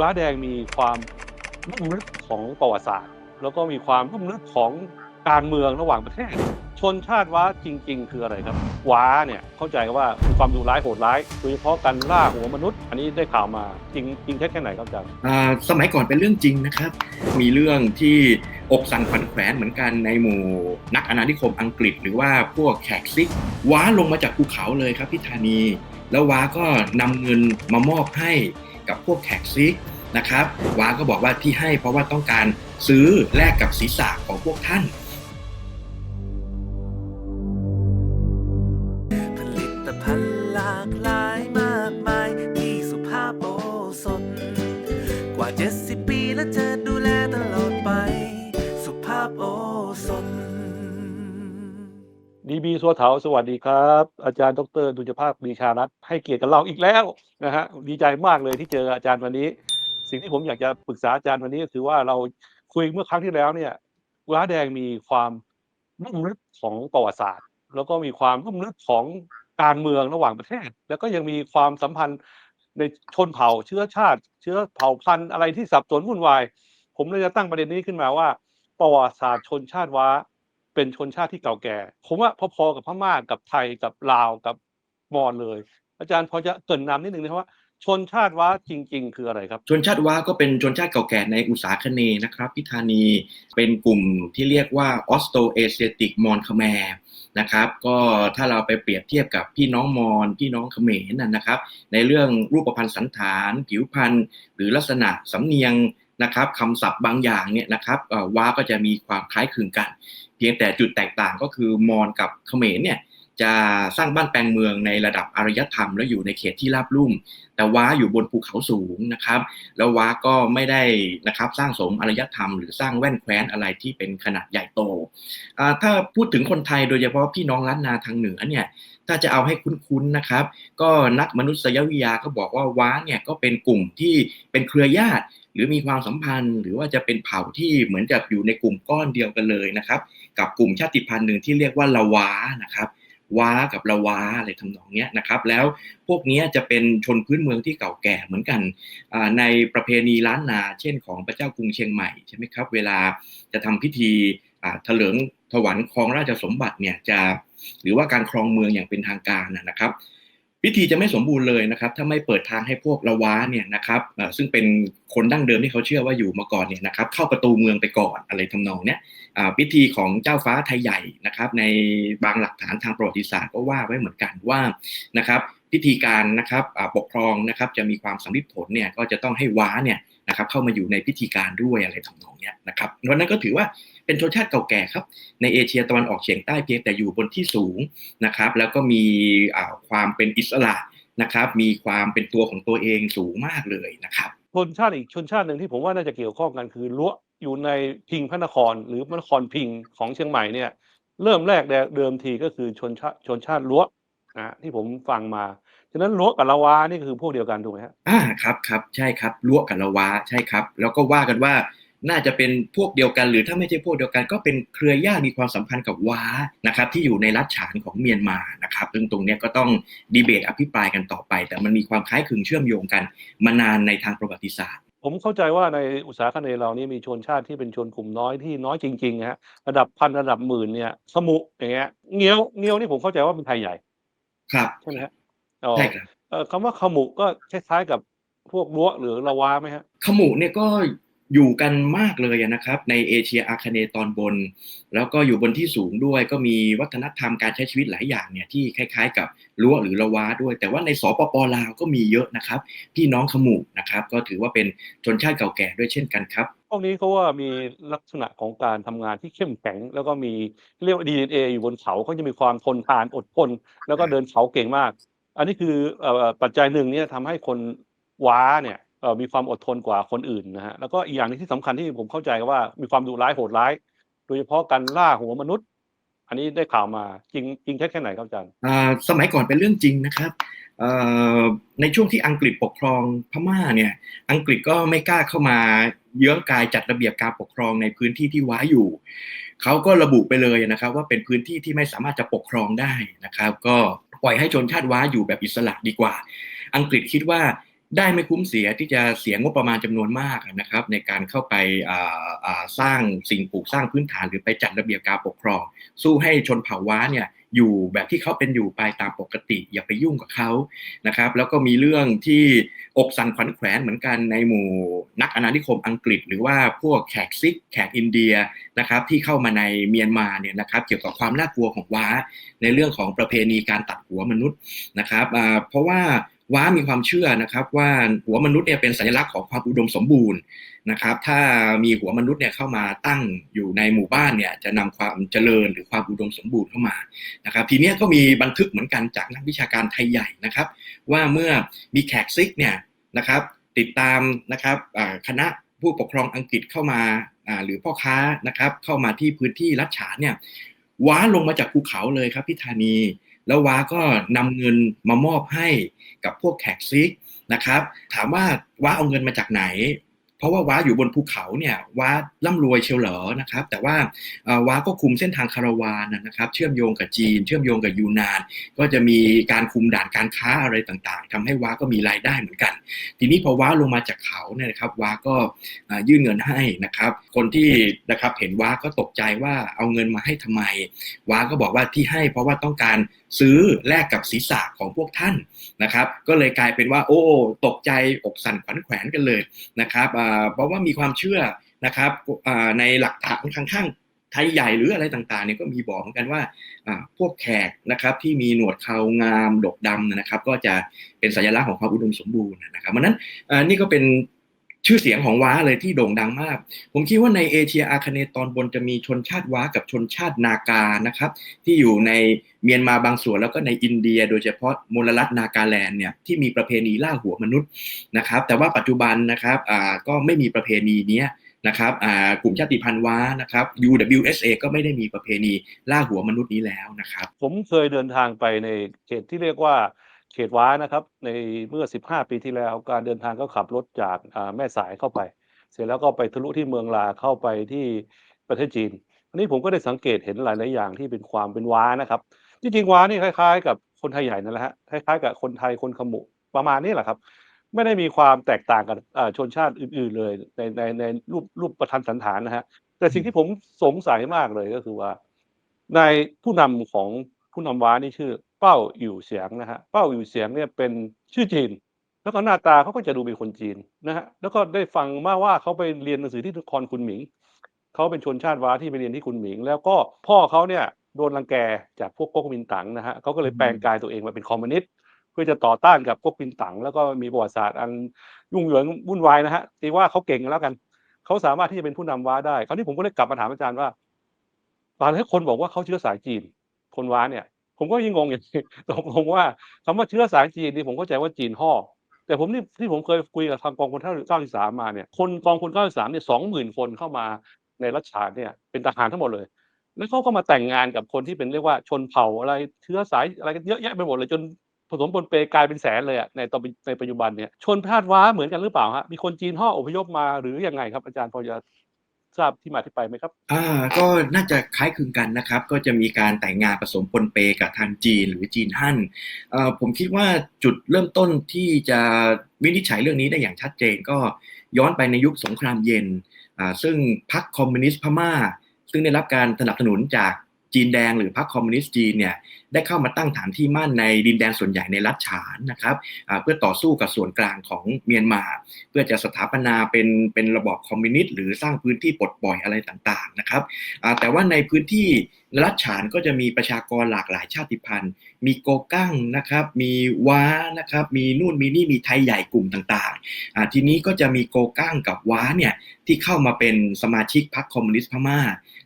ว้าแดงมีความลุ่มลึกของประวัติศาสตร์ แล้วก็มีความลุ่มลึกของการเมืองระหว่างประเทศ ชนชาติว้าจริง ๆ คืออะไรครับ ว้าเนี่ยเข้าใจว่ามีความดุร้ายโหดร้ายโดยเฉพาะการล่าหัวมนุษย์ อันนี้ได้ข่าวมาจริงจริงแค่แค่ไหนครับอาจารย์อ่าสมัยก่อนเป็นเรื่องจริงนะครับ มีเรื่องที่อกสั่นขวัญแขวนเหมือนกันในหมู่ นักอาณานิคมอังกฤษ หรือว่าพวกแขกซิก ว้าลงมาจากภูเขาเลยครับพี่ธานี แล้วว้าก็นำเงินมามอบให้ กับพวกแขกซิกนะครับว้าก็บอกว่าที่ให้เพราะว่าต้องการซื้อแลกกับศีรษะของพวกท่าน ดีบีสัวเถาสวัสดีครับ อาจารย์ดรดุจภาพบีชานัทให้เกียรติกับเราอีกแล้วนะฮะดีใจมากเลยที่เจออาจารย์วันนี้ สิ่งที่ผมอยากจะปรึกษาอาจารย์วันนี้ก็คือว่าเราคุยเมื่อครั้งที่แล้วเนี่ยว้าแดงมีความลุ่มลึกของประวัติศาสตร์ แล้วก็มีความลุ่มลึกของการเมืองระหว่างประเทศ แล้วก็ยังมีความสัมพันธ์ในชนเผ่าเชื้อชาติ เชื้อเผ่าพันธุ์อะไรที่สับสนวุ่นวาย ผมเลยจะตั้งประเด็นนี้ขึ้นมาว่า ประวัติศาสตร์ชนชาติว้า เป็นชนชาติที่เก่าแก่ ผมว่าพอๆกับพม่ากับไทยกับลาวกับมอญเลย อาจารย์พอจะเกรินนำนิดนึงนะครับว่าชนชาติว้าจริง ๆ คืออะไรครับ ชนชาติว้าก็เป็นชนชาติเก่าแก่ในอุตสาคเนนะครับพิธานีเป็นกลุ่มที่เรียกว่าออสโตเอเชียติกมอนคแมร์นะครับก็ถ้าเราไปเปรียบเทียบกับพี่น้องมอญพี่น้องเขมรนนะครับ ในเรื่องรูปพรรณสันฐาน ผิวพรรณหรือลักษณะสำเนียง นะครับคำศัพท์บางอย่างเนี่ยนะครับว้าก็จะมีความคล้ายคลึงกัน เพียงแต่จุดแตกต่างก็คือมอญกับเขมรเนี่ย จะสร้างบ้านแปลงเมืองในระดับอารยธรรม และอยู่ในเขตที่ราบลุ่ม แต่ว้าอยู่บนภูเขาสูงนะครับ แล้วว้าก็ไม่ได้นะครับสร้างสมอารยธรรม หรือสร้างแว่นแคว้นอะไรที่เป็นขนาดใหญ่โต ถ้าพูดถึงคนไทยโดยเฉพาะพี่น้องล้านนาทางเหนือเนี่ยถ้าจะเอาให้คุ้นๆนะครับ ก็นักมนุษยวิทยาก็บอกว่าว้าเนี่ยก็เป็นกลุ่มที่เป็นเครือญาติหรือมีความสัมพันธ์ หรือว่าจะเป็นเผ่าที่เหมือนจะอยู่ในกลุ่มก้อนเดียวกันเลยนะครับ กับกลุ่มชาติพันธุ์หนึ่งที่เรียกว่าละว้านะครับ ว้ากับละว้าอะไรทำนองเนี้ยนะครับแล้วพวกนี้จะเป็นชนพื้นเมืองที่เก่าแก่เหมือนกันในประเพณีล้านนา เช่นของพระเจ้ากรุงเชียงใหม่ใช่ไหมครับเวลาจะทำพิธีอาเถลิงถวันครองราชสมบัติเนี่ยจะหรือว่าการครองเมืองอย่างเป็นทางการนะครับ พิธีจะไม่สมบูรณ์เลยนะครับ ถ้าไม่เปิดทางให้พวกละวาเนี่ยนะครับซึ่งเป็นคนดั้งเดิมที่เขาเชื่อว่าอยู่มาก่อนเนี่ยนะครับเข้าประตูเมืองไปก่อนอะไรทำนองเนี้ยพิธีของเจ้าฟ้าไทยใหญ่นะครับในบางหลักฐานทางประวัติศาสตร์ก็ว่าไว้เหมือนกันว่านะครับพิธีการนะครับปกครองนะครับจะมีความสำลิดผลเนี่ยก็จะต้องให้ว้าเนี่ยนะครับเข้ามาอยู่ในพิธีการด้วยอะไรทำนองเนี้ยนะครับเพราะนั้นก็ถือว่า เป็นชนชาติเก่าแก่ครับ ในเอเชียตะวันออกเฉียงใต้เพียงแต่อยู่บนที่สูงนะครับ แล้วก็มีอ่าความเป็นอิสระนะครับ มีความเป็นตัวของตัวเองสูงมากเลยนะครับชนชาติอีกชนชาติหนึ่งที่ผมว่าน่าจะเกี่ยวข้องกันคือล้วอยู่ในพิงพระนครหรือพระนครพิงของเชียงใหม่เนี่ยเริ่มแรกเดิมทีก็คือชนชาติชนชาติล้วนะที่ผมฟังมาฉะนั้นล้วกับละวานี่ก็คือพวกเดียวกันถูกไหมฮะอ่าครับครับใช่ครับลวกกับละวาใช่ครับ แล้วก็ว่ากันว่า น่าจะเป็นพวกเดียวกัน หรือถ้าไม่ใช่พวกเดียวกัน ก็เป็นเครือญาติมีความสัมพันธ์กับว้านะครับที่อยู่ในรัฐฉานของเมียนมานะครับซึ่งตรงเนี้ยก็ต้องดีเบตอภิปรายกันต่อไป แต่มันมีความคล้ายคลึงเชื่อมโยงกัน มานานในทางประวัติศาสตร์ผมเข้าใจว่าในอุตสาหกรรมเรานี่มีชนชาติที่เป็นชนกลุ่มน้อยที่น้อยจริงๆฮะระดับพันระดับหมื่นเนี่ยสมุอย่างเงี้ยเงี้ยวเงี้ยวนี่ผมเข้าใจว่าเป็นไทยใหญ่ ครับใช่ไหมฮะอ๋อใช่ครับเอ่อคำว่าขมุก็คล้ายๆกับพวกล้วหรือละวาไหมฮะขมุเนี่ยก็ อยู่กันมากเลยนะครับ ในเอเชียอาคเนตอนบน แล้วก็อยู่บนที่สูงด้วยก็มีวัฒนธรรมการใช้ชีวิตหลายอย่างเนี่ยที่คล้ายๆ กับล้วหรือละว้าด้วย แต่ว่าในสปปลาวก็มีเยอะนะครับพี่น้องขมุนะครับ ก็ถือว่าเป็นชนชาติเก่าแก่ด้วยเช่นกันครับพวกนี้เขาว่ามีลักษณะของการทำงานที่เข้มแข็ง แล้วก็มีเรียกว่า DNA ออยู่บนเขาเขาจะมีความทนทานอดทนแล้วก็เดินเขาเก่งมาก อันนี้คืออปัจจัยหนึ่งเนี่ยทำให้คนว้าเนี่ย มีความอดทนกว่าคนอื่นนะฮะแล้วก็อีกอย่างหนึงที่สำคัญที่ผมเข้าใจว่ามีความดุร้ายโหดร้าย โดยเฉพาะการล่าหัวมนุษย์ อันนี้ได้ข่าวมาจริงจริงแค่แค่ไหนครับอาจารย์สมัยก่อนเป็นเรื่องจริงนะครับในช่วงที่อังกฤษปกครองพม่าเนี่ยอังกฤษก็ไม่กล้าเข้ามาเยื้องกายจัดระเบียบการปกครองในพื้นที่ที่ว้าอยู่เขาก็ระบุไปเลยนะครับ ว่าเป็นพื้นที่ที่ไม่สามารถจะปกครองได้นะครับ ก็ปล่อยให้ชนชาติว้าอยู่แบบอิสระดีกว่า อังกฤษคิดว่า ได้ไม่คุ้มเสียที่จะเสียงบประมาณจำนวนมากนะครับ ในการเข้าไปสร้างสิ่งปลูกสร้างพื้นฐานหรือไปจัดระเบียบการปกครอง สู้ให้ชนเผ่าว้าเนี่ยอยู่แบบที่เขาเป็นอยู่ไปตามปกติ อย่าไปยุ่งกับเขานะครับ แล้วก็มีเรื่องที่อกสั่นขวัญแขวนเหมือนกันในหมู่นักอาณานิคมอังกฤษ หรือว่าพวกแขกซิกแขกอินเดียนะครับ ที่เข้ามาในเมียนมาเนี่ยนะครับ เกี่ยวกับความน่ากลัวของว้า ในเรื่องของประเพณีการตัดหัวมนุษย์นะครับเพราะว่า ว้ามีความเชื่อนะครับ ว่าหัวมนุษย์เนี่ยเป็นสัญลักษณ์ของความอุดมสมบูรณ์นะครับ ถ้ามีหัวมนุษย์เนี่ยเข้ามาตั้งอยู่ในหมู่บ้านเนี่ยจะนำความเจริญหรือความอุดมสมบูรณ์เข้ามานะครับ ทีนี้ก็มีบันทึกเหมือนกันจากนักวิชาการไทยใหญ่นะครับ ว่าเมื่อมีแขกซิกเนี่ยนะครับ ติดตามนะครับคณะผู้ปกครองอังกฤษเข้ามาอ่าหรือพ่อค้านะครับ เข้ามาที่พื้นที่รัชฉานเนี่ยว้าลงมาจากภูเขาเลยครับพี่ธานี แล้วว้าก็นำเงินมามอบให้กับพวกแขกซิกนะครับ ถามว่าว้าเอาเงินมาจากไหน เพราะว่าว้าอยู่บนภูเขาเนี่ยว้าร่ำรวยเชียวเหรอนะครับ แต่ว่าว้าก็คุมเส้นทางคาราวานนะนะครับ เชื่อมโยงกับจีน เชื่อมโยงกับยูนาน ก็จะมีการคุมด่านการค้าอะไรต่างๆทำให้ว้าก็มีรายได้เหมือนกัน ทีนี้พอว้าลงมาจากเขาเนี่ยนะครับว้าก็ยื่นเงินให้นะครับ คนที่นะครับเห็นว้าก็ตกใจว่าเอาเงินมาให้ทำไม ว้าก็บอกว่าที่ให้เพราะว่าต้องการซื้อแลกกับศีรษะของพวกท่านนะครับ ก็เลยกลายเป็นว่า โอ้ ตกใจอกสั่นขวัญแขวนกันเลยนะครับเพราะว่ามีความเชื่อนะครับในหลักฐานข้างไทยใหญ่หรืออะไรต่างๆเนี่ยก็มีบอกเหมือนกันว่าพวกแขกนะครับที่มีหนวดเขางามดกดำนะครับ ก็จะเป็นสัญลักษณ์ของความอุดมสมบูรณ์นะครับเพราะนั้นนี่ก็เป็น ชื่อเสียงของว้าเลยที่โด่งดังมาก ผมคิดว่าในเอเชียอาคเนตอนบนจะมีชนชาติว้ากับชนชาตินากานะครับ ที่อยู่ในเมียนมาบางส่วนแล้วก็ในอินเดีย โดยเฉพาะมลรัฐนากาแลนด์เนี่ยที่มีประเพณีล่าหัวมนุษย์นะครับ แต่ว่าปัจจุบันนะครับอ่าก็ไม่มีประเพณีนี้นะครับอ่ากลุ่มชาติพันธุ์ว้านะครับ UWSA ก็ไม่ได้มีประเพณีล่าหัวมนุษย์นี้แล้วนะครับ ผมเคยเดินทางไปในเขตที่เรียกว่า ขตว้านะครับ ในเมื่อ 15 ปีที่แล้วการเดินทางก็ขับรถจากแม่สายเข้าไป เสร็จแล้วก็ไปทะลุที่เมืองลาเข้าไปที่ประเทศจีนอันนี้ผมก็ได้สังเกตเห็นหลายๆอย่างที่เป็นความเป็นว้านะครับจริงๆว้านี่คล้าย ๆ กับคนไทยใหญ่นั่นแหละฮะคล้ายๆกับคนไทยคนขมุประมาณนี้แหละครับ ไม่ได้มีความแตกต่างกับชนชาติอื่น ๆ เลยในในในรูปรูปประทันสันฐานนะฮะแต่สิ่งที่ผมสงสัยมากเลยก็คือว่า ในผู้นำของผู้นำว้านี่ชื่อ เป้าอยู่เสียงนะฮะเป้าอยู่เสียงเนี่ยเป็นชื่อจีน แล้วก็หน้าตาเขาก็จะดูเป็นคนจีนนะฮะแล้วก็ได้ฟังมาว่าเขาไปเรียนหนังสือที่นครคุณหมิงเขาเป็นชนชาติว้าที่ไปเรียนที่คุณหมิง แล้วก็พ่อเขาเนี่ยโดนรังแกจากพวกก๊กมินตั๋งนะฮะเขาก็เลยแปลงกายตัวเองมาเป็นคอมมิวนิสต์เพื่อจะต่อต้านกับก๊กมินตั๋งแล้วก็มีประวัติศาสตร์อันยุ่งเหยิงวุ่นวายนะฮะตีว่าเขาเก่งแล้วกันเขาสามารถที่จะเป็นผู้นำว้าได้คราวนี้ผมก็เลยกลับมาถามอาจารย์ว่าตอนที่คนบอกว่าเขาเชื้อสายจีน คนว้าเนี่ย ผมก็ยิ่งงงอย่างนี้ตกลงว่าคำว่าเชื้อสายจีนนี่ผมเข้าใจว่าจีนห่อแต่ผมที่ที่ผมเคยคุยกับทางกองพลเก้าสิบสามมาเนี่ยคนกองพลเก้าสิบสามเนี่ยสองหมื่นคนเข้ามาในรัชฉานเนี่ยเป็นทหารทั้งหมดเลย แล้วเขาก็มาแต่งงานกับคนที่เป็นเรียกว่าชนเผ่าอะไรเชื้อสายอะไรกันเยอะแยะไปหมดเลยจนผสมปนเปกลายเป็นแสนเลยอะในตอนในปัจจุบันเนี่ยชนชาติว้าเหมือนกันหรือเปล่าฮะมีคนจีนห่ออพยพมาหรือยังไงครับอาจารย์พอจะ ทราบที่มาที่ไปไหมครับ อ่า ก็น่าจะคล้ายคลึงกันนะครับ ก็จะมีการแต่งงานผสมปนเปกับทางจีนหรือจีนฮั่นเอ่อผมคิดว่าจุดเริ่มต้นที่จะวินิจฉัยเรื่องนี้ได้อย่างชัดเจน ก็ย้อนไปในยุคสงครามเย็นอ่าซึ่งพรรคคอมมิวนิสต์พม่า ซึ่งได้รับการสนับสนุนจาก จีนแดงหรือพรรคคอมมิวนิสต์จีนเนี่ยได้เข้ามาตั้งฐานที่มั่นในดินแดนส่วนใหญ่ในรัฐฉานนะครับเพื่อต่อสู้กับส่วนกลางของเมียนมา เพื่อจะสถาปนาเป็นเป็นระบอบคอมมิวนิสต์หรือสร้างพื้นที่ปลดปล่อยอะไรต่างๆนะครับแต่ว่าในพื้นที่รัฐฉานก็จะมีประชากรหลากหลายชาติพันธุ์ มีโกกั้งนะครับ มีว้านะครับ มีนู่นมีนี่มีไทยใหญ่กลุ่มต่างๆทีนี้ก็จะมีโกกั้งกับว้าเนี่ยที่เข้ามาเป็นสมาชิกพรรคคอมมิวนิสต์พม่า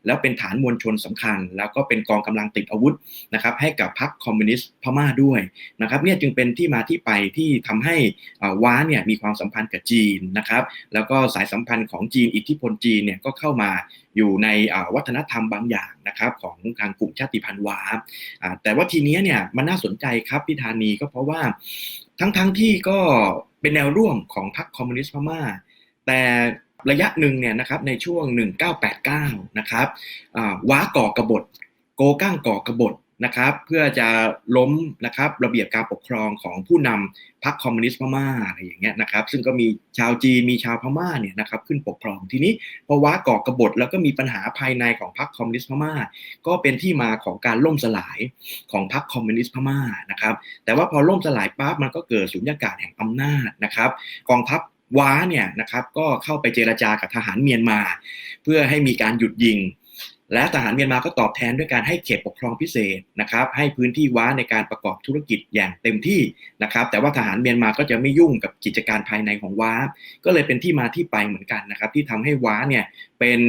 แล้วเป็นฐานมวลชนสำคัญ แล้วก็เป็นกองกำลังติดอาวุธนะครับให้กับพรรคคอมมิวนิสต์พม่าด้วยนะครับเนี่ยจึงเป็นที่มาที่ไปที่ทำให้อ่าว้าเนี่ยมีความสัมพันธ์กับจีนนะครับแล้วก็สายสัมพันธ์ของจีนอิทธิพลจีนเนี่ยก็เข้ามาอยู่ในวัฒนธรรมบางอย่างนะครับของทางกลุ่มชาติพันธุ์ว้าแต่ว่าทีนี้เนี่ยมันน่าสนใจครับพี่ธานีก็เพราะว่าทั้งๆทที่ก็เป็นแนวร่วมของพรรคคอมมิวนิสต์พม่า แต่ ระยะหนึ่งเนี่ยนะครับในช่วง 1989 นะครับว้าก่อกบฏ โกก้างก่อกบฏนะครับเพื่อจะล้มนะครับระเบียบการปกครองของผู้นำพรรคคอมมิวนิสต์พม่าอะไรอย่างเงี้ยนะครับซึ่งก็มีชาวจีนมีชาวพม่าเนี่ยนะครับขึ้นปกครองทีนี้พอว้าก่อกบฏแล้วก็มีปัญหาภายในของพรรคคอมมิวนิสต์พม่า ก็เป็นที่มาของการล่มสลายของพรรคคอมมิวนิสต์พม่านะครับแต่ว่าพอล่มสลายปั๊บมันก็เกิดสุญญากาศแห่งอำนาจนะครับกองทัพ ว้าเนี่ยนะครับก็เข้าไปเจรจากับทหารเมียนมา เพื่อให้มีการหยุดยิง และทหารเมียนมาก็ตอบแทนด้วยการให้เขตปกครองพิเศษนะครับ ให้พื้นที่ว้าในการประกอบธุรกิจอย่างเต็มที่นะครับ แต่ว่าทหารเมียนมาก็จะไม่ยุ่งกับกิจการภายในของว้า ก็เลยเป็นที่มาที่ไปเหมือนกันนะครับ ที่ทำให้ว้าเนี่ยเป็น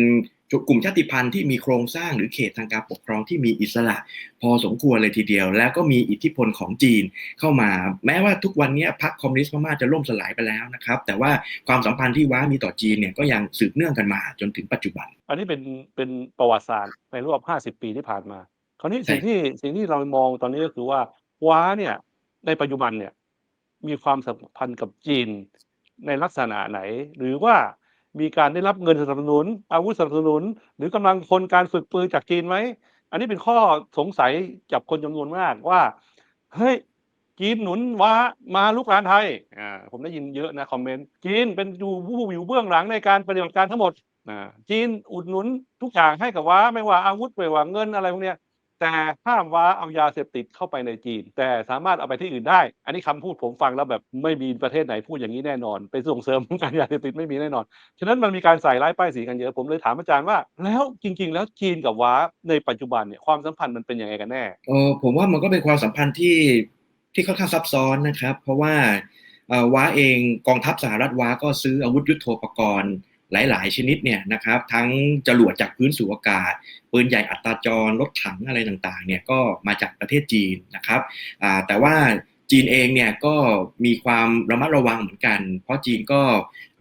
กลุ่มชาติพันธุ์ที่มีโครงสร้างหรือเขตทางการปกครองที่มีอิสระ พอสมควรเลยทีเดียว แล้วก็มีอิทธิพลของจีนเข้ามา แม้ว่าทุกวันนี้พรรคคอมมิวนิสต์พม่าจะล่มสลายไปแล้วนะครับ แต่ว่าความสัมพันธ์ที่ว้ามีต่อจีนเนี่ยก็ยังสืบเนื่องกันมาจนถึงปัจจุบัน อันนี้เป็นเป็นประวัติศาสตร์ในรอบ 50 ปีที่ผ่านมา คราวนี้สิ่งใช่ที่สิ่งที่เรามองตอนนี้ก็คือว่าว้าเนี่ยในปัจจุบันเนี่ยมีความสัมพันธ์กับจีนในลักษณะไหน หรือว่า มีการได้รับเงินสนับสนุน อาวุธสนับสนุน หรือกำลังคนการฝึกปืนจากจีนไหม อันนี้เป็นข้อสงสัยจากคนจำนวนมากว่า เฮ้ยจีนหนุนว้ามาลุกรานไทยอ่าผมได้ยินเยอะนะคอมเมนต์จีนเป็นอยู่ผู้อยู่เบื้องหลังในการปฏิบัติการทั้งหมดอ่าจีนอุดหนุนทุกอย่างให้กับว้าไม่ว่าอาวุธไม่ว่าเงินอะไรพวกเนี้ย แต่ห้ามว้าเอายาเสพติดเข้าไปในจีน แต่สามารถเอาไปที่อื่นได้ อันนี้คำพูดผมฟังแล้วแบบไม่มีประเทศไหนพูดอย่างนี้แน่นอน ไปส่งเสริมการยาเสพติดไม่มีแน่นอน ฉะนั้นมันมีการใส่ร้ายป้ายสีกันเยอะ ผมเลยถามอาจารย์ว่า แล้วจริง ๆ แล้วจีนกับว้าในปัจจุบันเนี่ยความสัมพันธ์มันเป็นยังไงกันแน่เออผมว่ามันก็เป็นความสัมพันธ์ที่ที่ค่อนข้างซับซ้อนนะครับ เพราะว่าว้าเองกองทัพสหรัฐว้าก็ซื้ออาวุธยุโทโธปกรณ์ หลายๆ ชนิดเนี่ยนะครับทั้งจรวดจากพื้นสู่อากาศ ปืนใหญ่อัตราจรรถถังอะไรต่างๆเนี่ยก็มาจากประเทศจีนนะครับแต่ว่าจีนเองเนี่ยก็มีความระมัดระวังเหมือนกัน เพราะจีนก็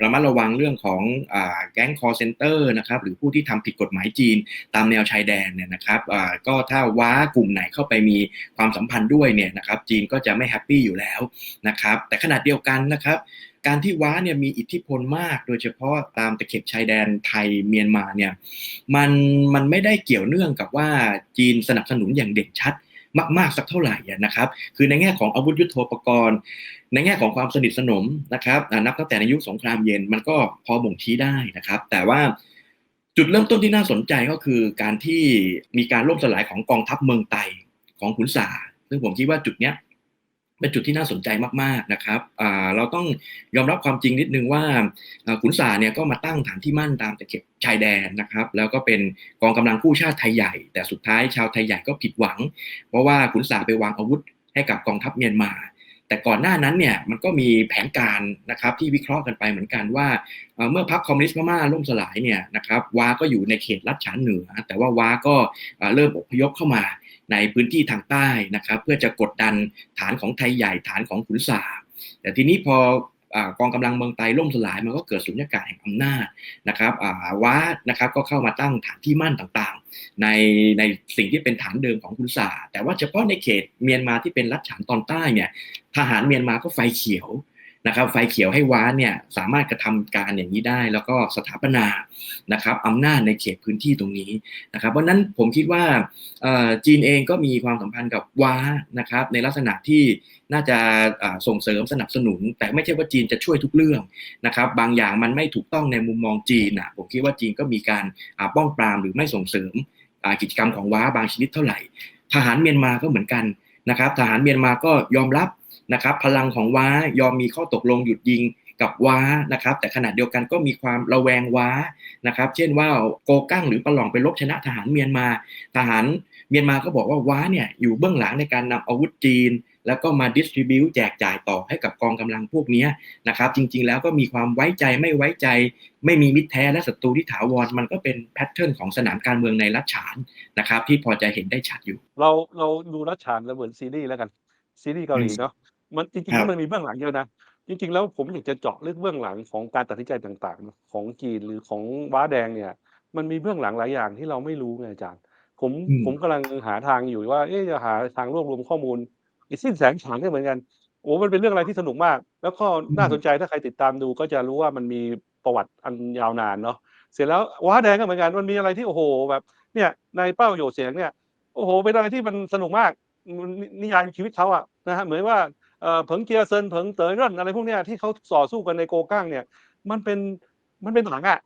ระมัดระวังเรื่องของอแก๊งคอร์เซนเตอร์นะครับหรือผู้ที่ทำผิดกฎหมายจีนตามแนวชายแดนเนี่ยนะครับก็ถ้าว้ากลุ่มไหนเข้าไปมีความสัมพันธ์ด้วยเนี่ยนะครับจีนก็จะไม่แฮปปี้อยู่แล้วนะครับแต่ขนาดเดียวกันนะครับ การที่ว้าเนี่ยมีอิทธิพลมาก โดยเฉพาะตามตะเข็บชายแดนไทยเมียนมาเนี่ยมันมันไม่ได้เกี่ยวเนื่องกับว่าจีนสนับสนุนอย่างเด่นชัดมากๆสักเท่าไหร่นะครับ คือในแง่ของอาวุธยุโทโธปกรณ์ ในแง่ของความสนิทสนมนะครับนับตั้งแต่ในยุคสงครามเย็นมันก็พอบ่งชี้ได้นะครับ แต่ว่าจุดเริ่มต้นที่น่าสนใจก็คือการที่มีการล่มสลายของกองทัพเมืองไตของขุนสาซึ่งผมคิดว่าจุดเนี้ย เป็นจุดที่น่าสนใจมากๆนะครับเราต้องยอมรับความจริงนิดนึงว่าขุนสาเนี่ยก็มาตั้งฐานที่มั่นตามตะเข็บชายแดนนะครับ แล้วก็เป็นกองกำลังกู้ชาติไทยใหญ่ แต่สุดท้ายชาวไทยใหญ่ก็ผิดหวัง เพราะว่าขุนสาไปวางอาวุธให้กับกองทัพเมียนมา แต่ก่อนหน้านั้นเนี่ยมันก็มีแผนการนะครับที่วิเคราะห์กันไปเหมือนกันว่า เมื่อพรรคคอมมิวนิสต์พม่าล่มสลายเนี่ยนะครับว้าก็อยู่ในเขตลัดฉานเหนือ แต่ว่าว้าก็เริ่มอพยพเข้ามาในพื้นที่ทางใต้นะครับ เพื่อจะกดดันฐานของไทยใหญ่ฐานของขุนสาแต่ทีนี้พอกองกำลังเมืองไตล่มสลายมันก็เกิดสุญญากาศแห่งอำนาจนะครับว้านะครับก็เข้ามาตั้งฐานที่มั่นต่าง ในในสิ่งที่เป็นฐานเดิมของคุณสาแต่ว่าเฉพาะในเขตเมียนมาที่เป็นรัฐฉานตอนใต้เนี่ยทหารเมียนมาก็ไฟเขียว นะครับไฟเขียวให้ว้าเนี่ยสามารถกระทำการอย่างนี้ได้ แล้วก็สถาปนานะครับอำนาจในเขตพื้นที่ตรงนี้นะครับเพราะนั้นผมคิดว่าจีนเองก็มีความสัมพันธ์กับว้านะครับในลักษณะที่น่าจะส่งเสริมสนับสนุน แต่ไม่ใช่ว่าจีนจะช่วยทุกเรื่องนะครับบางอย่างมันไม่ถูกต้องในมุมมองจีนอะผมคิดว่าจีนก็มีการป้องปรามหรือไม่ส่งเสริมกิจกรรมของว้าบางชนิดเท่าไหร่ ทหารเมียนมาก็เหมือนกันนะครับทหารเมียนมาก็ยอมรับ นะครับพลังของว้ายอมมีข้อตกลงหยุดยิงกับว้านะครับแต่ขณะเดียวกันก็มีความระแวงว้านะครับ เช่นว่าโกกั้งหรือปะหล่องไปลบชนะทหารเมียนมาทหารเมียนมาก็บอกว่าว้าเนี่ยอยู่เบื้องหลังในการนำอาวุธจีน แล้วก็มาดิสทริบิวแจกจ่ายต่อให้กับกองกำลังพวกนี้นะครับ จริง ๆ แล้วก็มีความไว้ใจไม่ไว้ใจ ไม่มีมิตรแท้และศัตรูที่ถาวรมันก็เป็นแพทเทิร์นของสนามการเมืองในรัฐฉานนะครับ ที่พอจะเห็นได้ชัดอยู่ เราเราดูรัชฉานแล้วเหมือนซีรีส์แล้วกันซีรีส์เกาหลีเนาะ มันจริงๆครัแล้วบมันมีเบื้องหลังเยอะนะจริงๆ แล้วผมอยากจะเจาะเรื่องเบื้องหลังของการตัดสินใจต่างๆ ของจีนหรือของว้าแดงเนี่ย มันมีเบื้องหลังหลายอย่างที่เราไม่รู้ไงอาจารย์ ผมอืมผมกำลังหาทางอยู่ว่าเอ๊ะจะหาทางรวบรวมข้อมูลอีกสิ้นแสงฉานก็เหมือนกันโอ้มันเป็นเรื่องอะไรที่สนุกมาก แล้วก็น่าสนใจถ้าใครติดตามดูก็จะรู้ว่ามันมีประวัติอันยาวนานเนาะเสร็จแล้วว้าแดงก็เหมือนกันมันมีอะไรที่โอ้โหแบบเนี่ยในเป้าโหยดเสียงเนี่ยโอ้โหเป็นอะไรที่มันสนุกมากมันนินิยายชีวิตเขาอะนะฮะเหมือนว่า เอ่อเผิงเจียเซินเผิงเต๋อเร่นอะไรพวกเนี้ยที่เขาต่อสู้กันในโกก้างเนี่ย มันเป็นมันเป็นหนังอะ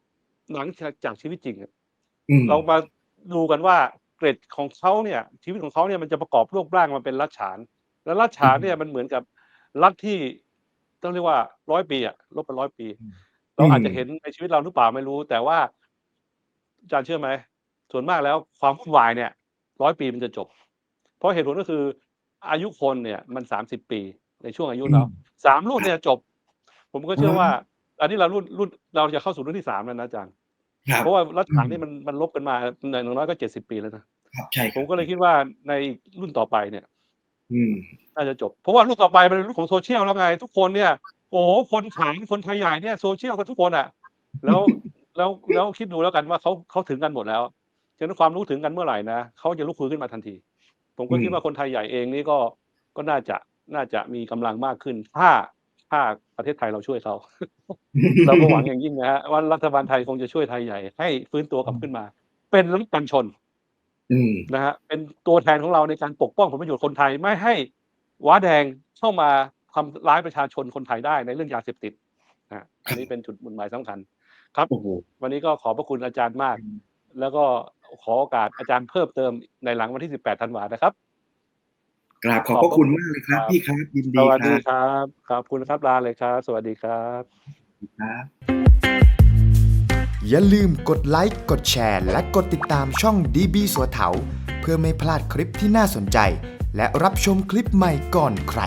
หนังจากจากชีวิตจริงอะอืมเรามาดูกันว่าเกร็ดของเขาเนี่ย ชีวิตของเขาเนี่ยมันจะประกอบรูปร่างมาเป็นรัฐฉาน แล้วรัฐฉานเนี่ยมันเหมือนกับรัฐที่ต้องเรียกว่าร้อยปีอะลบไปร้อยปี เราอาจจะเห็นในชีวิตเราหรือเปล่าไม่รู้ แต่ว่าอาจารย์เชื่อไหมส่วนมากแล้วความวุ่นวายเนี่ยร้อยปีมันจะจบ เพราะเหตุผลก็คืออายุคนเนี่ยมันสามสิบปี ในช่วงอายุเราสามรุ่นเนี่ยจบ ผมก็เชื่อว่า อันนี้เรารุ่นรุ่นเราจะเข้าสู่รุ่นที่สามแล้วนะอาจารย์ครับเพราะว่ารัฐฉานนี่มันมันลบกันมาอย่างน้อยก็เจ็ดสิบปีแล้วนะครับใช่คผรับมก็เลยคิดว่าในรุ่นต่อไปเนี่ย อืมน่าจะจบ เพราะว่ารุ่นต่อไปมันเป็นรุ่นของโซเชียลแล้วไง ทุกคนเนี่ย โอ้โหคนขายคนไทยใหญ่เนี่ยโซเชียลกันทุกคนอะ แล้วแล้วแล้วคิดดูแล้วกันว่าเขาเขาถึงกันหมดแล้วฉะนั้นความรู้ถึงกันเมื่อไหร่นะเขาจะลุกฮือขึ้นมาทันที ผมก็คิดอืมว่าคนไทยใหญ่เองนี่ก็ก็น่าจะ น่าจะมีกำลังมากขึ้น ถ้าถ้าประเทศไทยเราช่วยเขาเราก็หวังอย่างยิ่งนะฮะว่ารัฐบาลไทยคงจะช่วยไทยใหญ่ ให้ฟื้นตัวกลับขึ้นมา เป็นรัฐกันชนอืมนะฮะเป็นตัวแทนของเราในการปกป้องผลประโยชน์คนไทยไม่ให้ว้าแดงเข้ามาทำร้ายประชาชนคนไทยได้ในเรื่องยาเสพติดนะฮะอันนี้เป็นจุดมุ่งหมายสำคัญ ครับโอ้โหวันนี้ก็ขอบพระคุณอาจารย์มาก แล้วก็ขอโอกาสอาจารย์เพิ่มเติมในหลังวันที่ 18 ธันวานะครับ กราบขอบพระคุณมากเลยครับครับพี่ครับยินสดีวัสคดีรับครับขอบคุณครับลาเลยครับ สวัสดีครับครับ อย่าลืมกดไลค์กดแชร์ และกดติดตามช่อง DB สัวเถาเพื่อไม่พลาดคลิปที่น่าสนใจ และรับชมคลิปใหม่ก่อนใคร